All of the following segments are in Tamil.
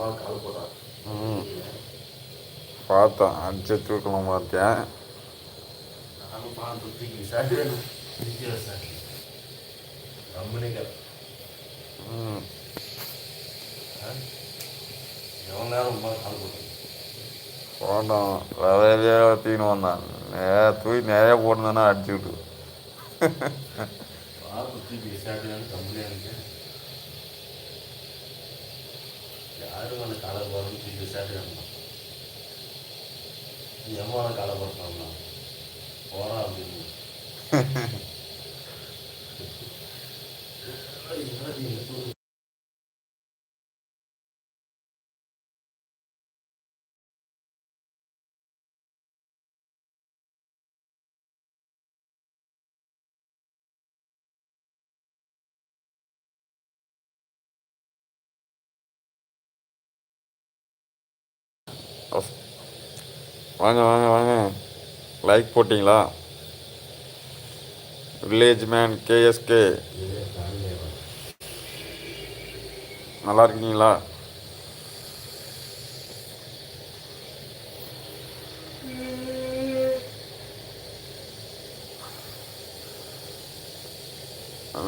அம்மா கால் போட்டான் ம். பார்த்தேன் அடிச்சு தூக்கலாம் பார்த்தேன் நானும் பார்த்து தூக்கி சார் சார் கம்பெனிக்கு ம். எவ்வளோ நேரம் கால் போட்டான் போட்டோம். வந்தான். நிறையா தூக்கி நிறையா போட்டுருந்தானா அடிச்சுக்கிட்டு. பார்த்து தூக்கி இருக்கு யாரும் அந்த காலை போகிறோம்னு தூக்கி சாப்பிட்டு எம்மா காலை போட்டாங்களா போகிறா அப்படின்னு வாங்க வாங்க வாங்க. லைக் போட்டிங்களா? வில்லேஜ் மேன் கேஎஸ்கே நல்லா இருக்கீங்களா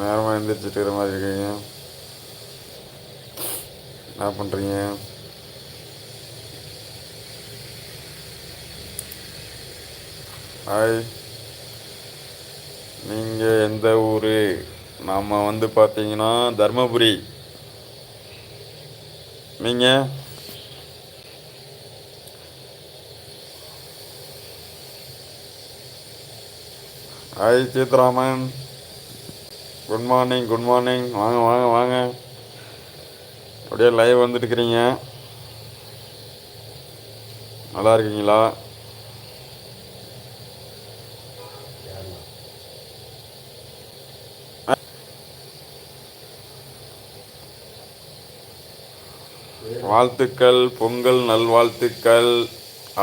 நேரமாக எழுந்திரிச்சிட்டு இருக்கிற மாதிரி இருக்கீங்க. என்ன பண்ணுறீங்க ஹாய் நீங்கள் எந்த ஊர்? நாம் வந்து பார்த்தீங்கன்னா தர்மபுரி. நீங்கள் hi Sitaraman. Good morning good morning வாங்க வாங்க வாங்க. அப்படியே லைவ் வந்துட்டுருக்கிறீங்க நல்லா இருக்கீங்களா? வாழ்த்துக்கள் பொங்கல் நல்வாழ்த்துக்கள்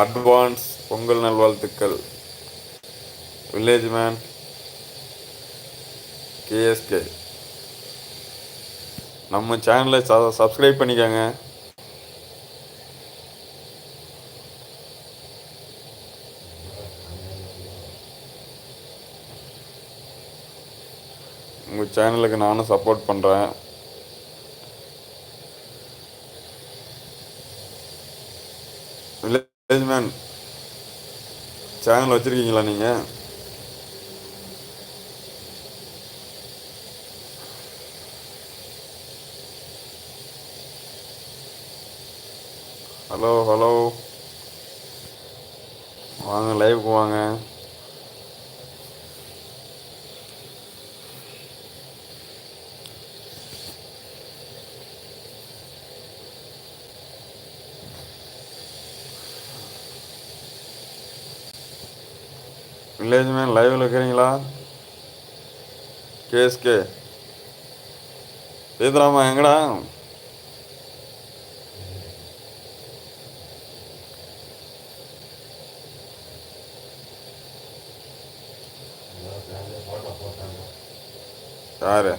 அட்வான்ஸ் பொங்கல் நல்வாழ்த்துக்கள். வில்லேஜ் மேன் கேஎஸ்கே நம்ம சேனலை சப்ஸ்கிரைப் பண்ணிக்கோங்க. உங்கள் சேனலுக்கு நானும் சப்போர்ட் பண்ணுறேன் வில்லேஜ் மேன் சேனல் வச்சுருக்கீங்களா நீங்கள் ஹலோ ஹலோ வாங்க லைவுக்கு வாங்க. வில்லேஜ் மேன் லைவில் இருக்கிறீங்களா? கேஎஸ்கே. சீதராமா எங்கடா? யாரு?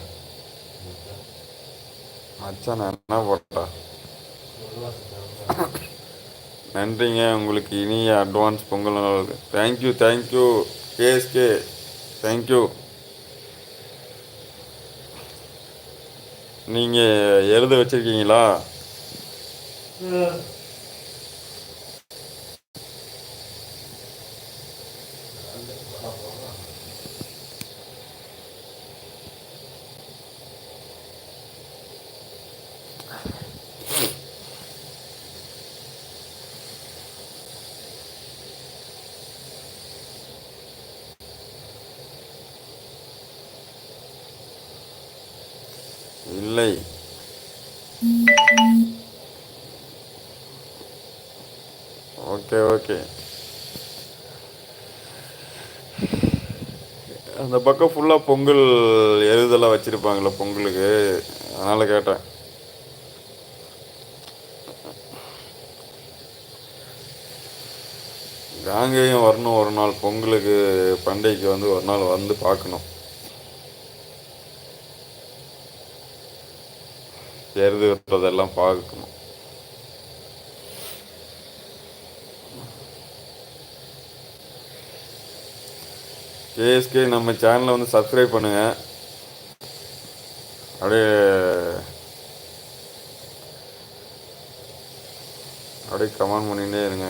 மச்சான் என்ன போட்டா நன்றிங்க. உங்களுக்கு இனிய அட்வான்ஸ் பொங்கல் நல்லது தேங்க்யூ தேங்க்யூ கேஎஸ்கே தேங்க்யூ நீங்கள் எழுத வச்சுருக்கீங்களா? இல்லை. Okay okay. அந்த பக்கம் ஃபுல்லாக பொங்கல் எருதெல்லாம் வச்சுருப்பாங்களே பொங்கலுக்கு? அதனால் கேட்டேன். காங்கேயும் வரணும் ஒரு நாள் பொங்கலுக்கு பண்டிகைக்கு வந்து ஒரு நாள் வந்து பார்க்கணும். சேர்ந்து விட்டதெல்லாம் பார்க்கணும். கேஎஸ்கே நம்ம சேனலை வந்து சப்ஸ்கிரைப் பண்ணுங்கள் அப்படியே அப்படியே கமெண்ட் பண்ணிகிட்டே இருங்க.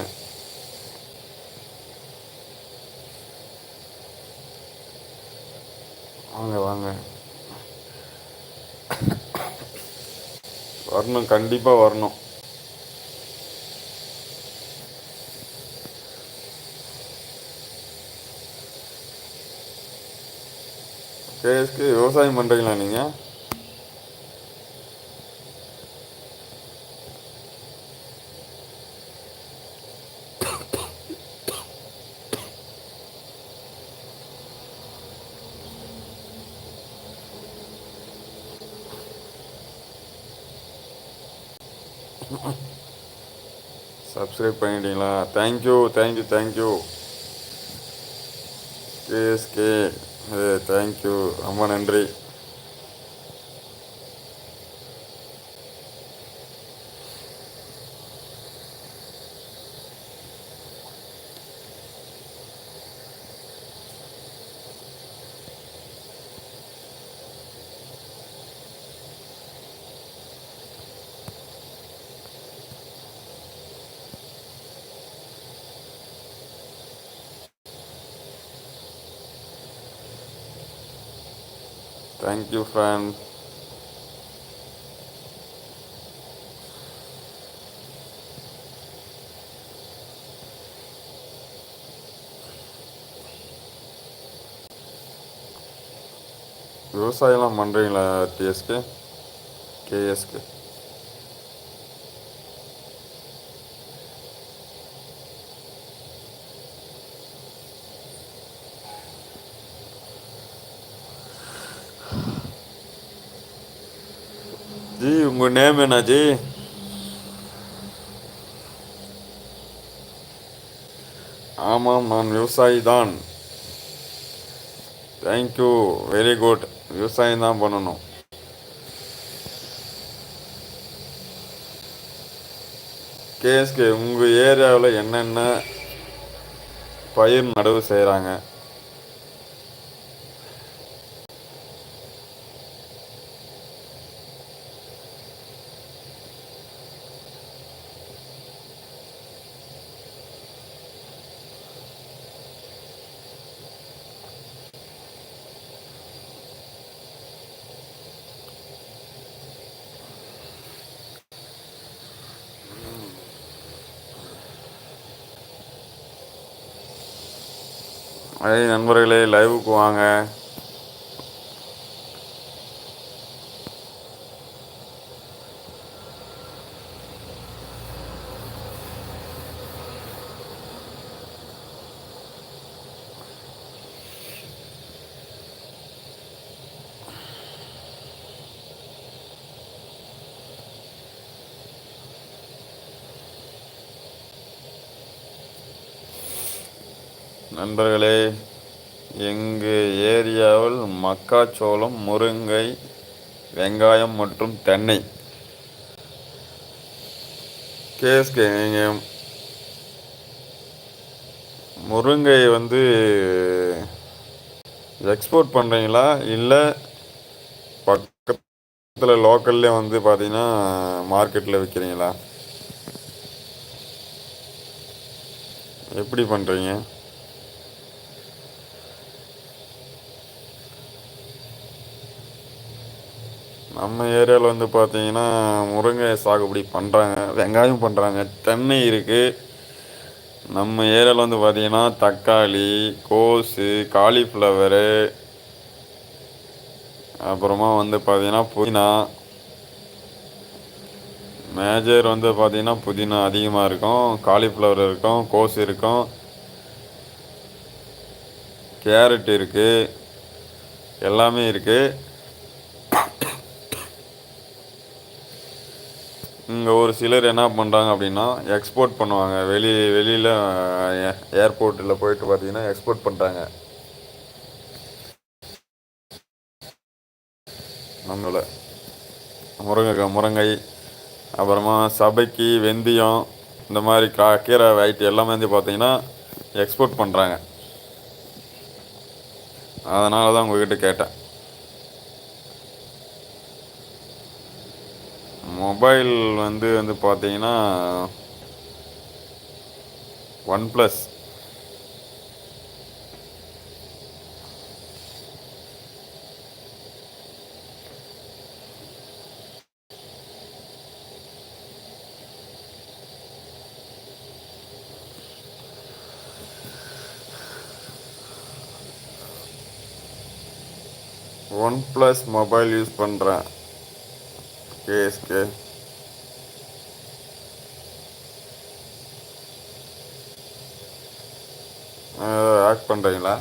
வாங்க வாங்க. வரணும் கண்டிப்பாக வரணும். கேஎஸ்கே விவசாயம் பண்ணுறீங்களா நீங்கள் சப்ஸ்கிரைப் பண்ணிட்டீங்களா? Thank you thank you thank you KSK thank you ரொம்ப நன்றி. தேங்க்யூ ஃப்ரெண்ட் விவசாயம்லாம் பண்ணுறீங்களா டிஎஸ்கே கேஎஸ்கே உங்கள் நேம் என்ன ஜி ஆமாம் நான் விவசாயி தான் தேங்க்யூ வெரி குட் விவசாயம் தான் பண்ணணும். கேஎஸ்கே உங்கள் ஏரியாவில் என்னென்ன பயிர் நடவு செய்கிறாங்க ஐய் நண்பர்களே லைவுக்கு வாங்க. நண்பர்களே மக்காச்சோளம் முருங்கை வெங்காயம் மற்றும் தென்னை. கேஸ்க்கு நீங்கள் முருங்கை வந்து எக்ஸ்போர்ட் பண்ணுறீங்களா இல்லை பக்கத்தில் லோக்கல்லே வந்து பார்த்தீங்கன்னா மார்க்கெட்டில் விற்கிறீங்களா எப்படி பண்ணுறீங்க நம்ம ஏரியாவில் வந்து பார்த்தீங்கன்னா முருங்கை சாகுபடி பண்ணுறாங்க வெங்காயம் பண்ணுறாங்க தென்னை இருக்குது நம்ம ஏரியாவில் வந்து பார்த்தீங்கன்னா தக்காளி கோஸு காலிஃப்ளவரு அப்புறமா வந்து பார்த்தீங்கன்னா புதினா. மேஜர் வந்து பார்த்தீங்கன்னா புதினா அதிகமாக இருக்கும் காலிஃப்ளவர் இருக்கும் கோஸ் இருக்கும். கேரட் இருக்குது எல்லாமே இருக்குது இங்கே ஒரு சிலர் என்ன பண்ணுறாங்க அப்படின்னா எக்ஸ்போர்ட் பண்ணுவாங்க. வெளி வெளியில் ஏர்போர்ட்டில் போயிட்டு பார்த்தீங்கன்னா எக்ஸ்போர்ட் பண்ணுறாங்க நம்மள. முருங்கைக்காய் முருங்கை அப்புறமா சபைக்கு வெந்தயம் இந்த மாதிரி கா கீரை ஐட்டம் எல்லாமே வந்து பார்த்தீங்கன்னா எக்ஸ்போர்ட் பண்ணுறாங்க அதனால தான் உங்ககிட்ட கேட்டேன். மொபைல் வந்து வந்து பார்த்தீங்கன்னா one plus one plus mobile use பண்ணுறேன் கேஎஸ்கே ஆக்ட் பண்ணுறீங்களா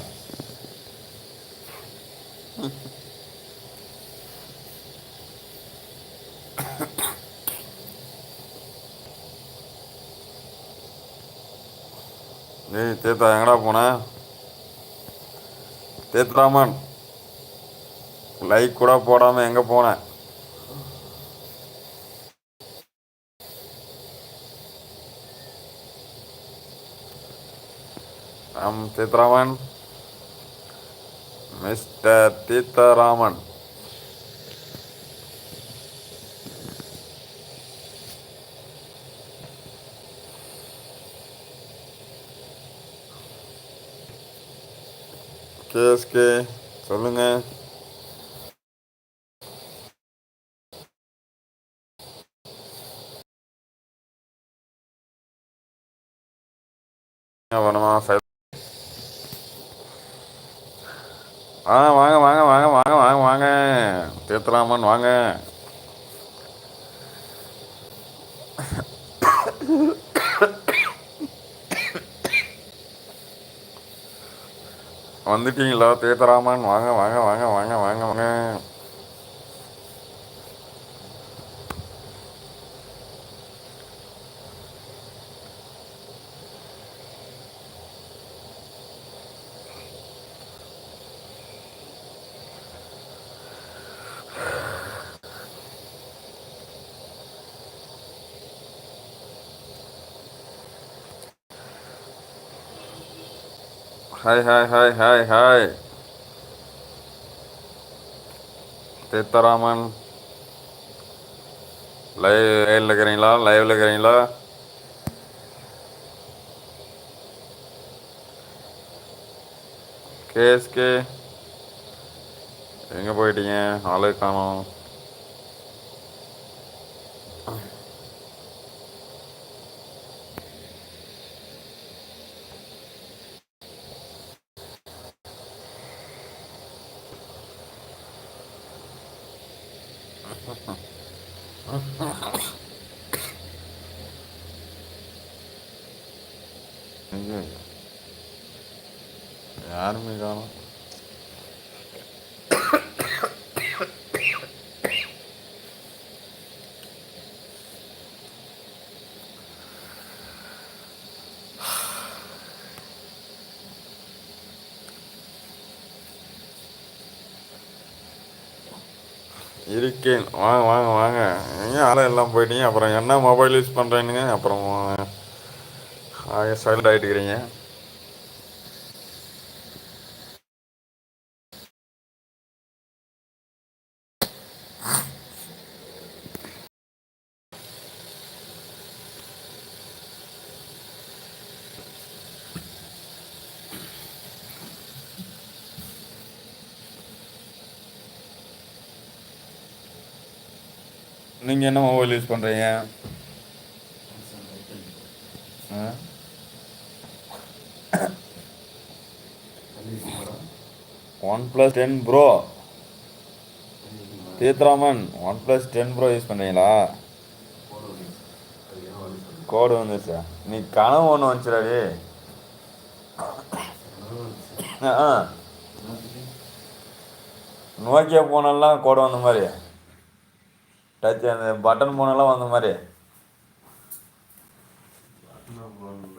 ஏய் தேத்தா எங்கடா போன? தேத்ராமன் லைக் கூட போடாமல் எங்கே போனேன் ஆம் சீதாராமன் மிஸ்டர் சீதாராமன் கேஎஸ்கே சொல்லுங்க வேணுமா ஆ வாங்க வாங்க வாங்க வாங்க வாங்க வாங்க. தீர்த்தராமன் வாங்க. வந்துட்டீங்களா தேத்தராமன் வாங்க வாங்க வாங்க வாங்க வாங்க வாங்க. Hi hi hi hi hi Theertharaman live லைவில் இருக்கிறீங்களா? லைவில் இருக்கிறீங்களா? கேஎஸ்கே எங்கே போயிட்டீங்க? ஆளே காணோம். எங்க யாருமே காணும். இருக்கேன். வாங்க வாங்க வாங்க. ஏன் ஆளை எல்லாம் போயிட்டீங்க? அப்புறம் என்ன மொபைல் யூஸ் பண்ணுறேனுங்க அப்புறம் சைலண்ட் ஆகிட்டுக்கிறீங்க நீங்கள் என்ன மொபைல் யூஸ் பண்ணுறீங்க ஆ? One plus ten pro Theertharaman one plus ten pro use பண்ணுறீங்களா கோடு வந்துச்சு நீ கனவு ஒன்று வந்துச்சுடாடி ஆ நோக்கியா போனெல்லாம் கோடு வந்த மாதிரி. டச் அந்த பட்டன் போனெல்லாம் வந்த மாதிரி.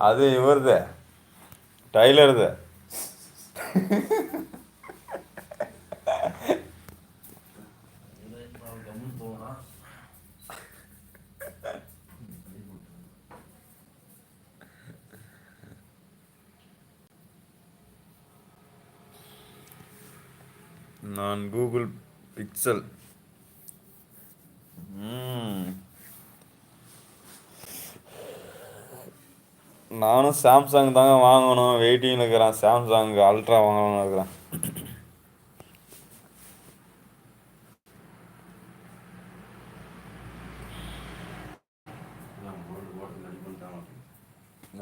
அது இவருது. டைலருது நான் கூகுள் பிக்சல். நானும் சாம்சங் தாங்க வாங்கணும். வெயிட்டிங்கில் இருக்கிறேன். சாம்சங் அல்ட்ரா வாங்கணும்னு இருக்கிறேன்.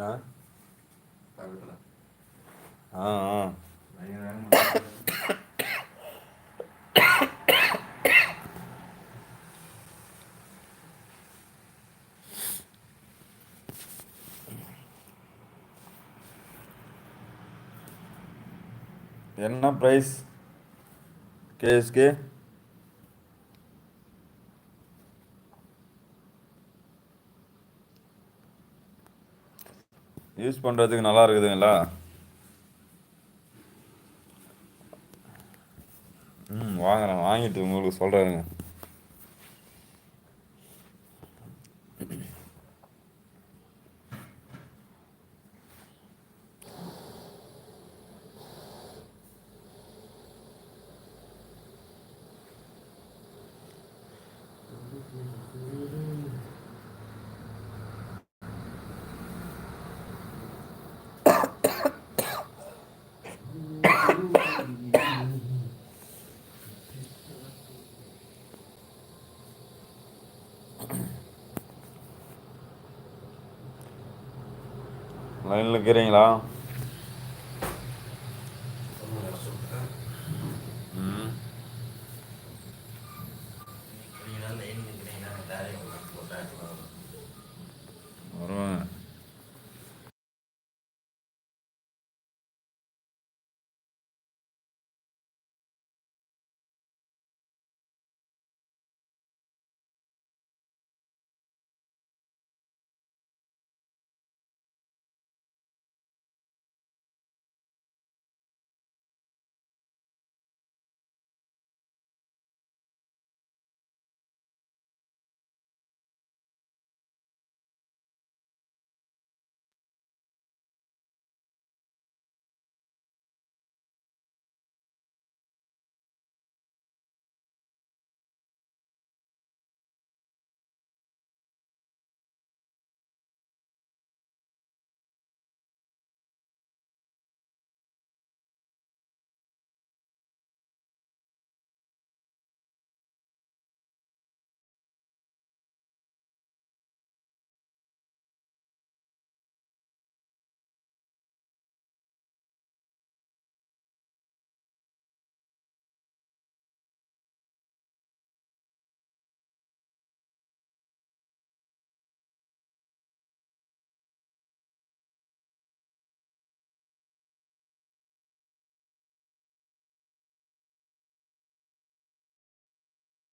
ஆ? ஆ என்ன ப்ரைஸ் கேஎஸ்கே யூஸ் பண்ணுறதுக்கு நல்லா இருக்குதுங்களா? ம் வாங்குறேன் வாங்கிட்டு உங்களுக்கு சொல்கிறேங்க லைனில் இருக்கிறீங்களா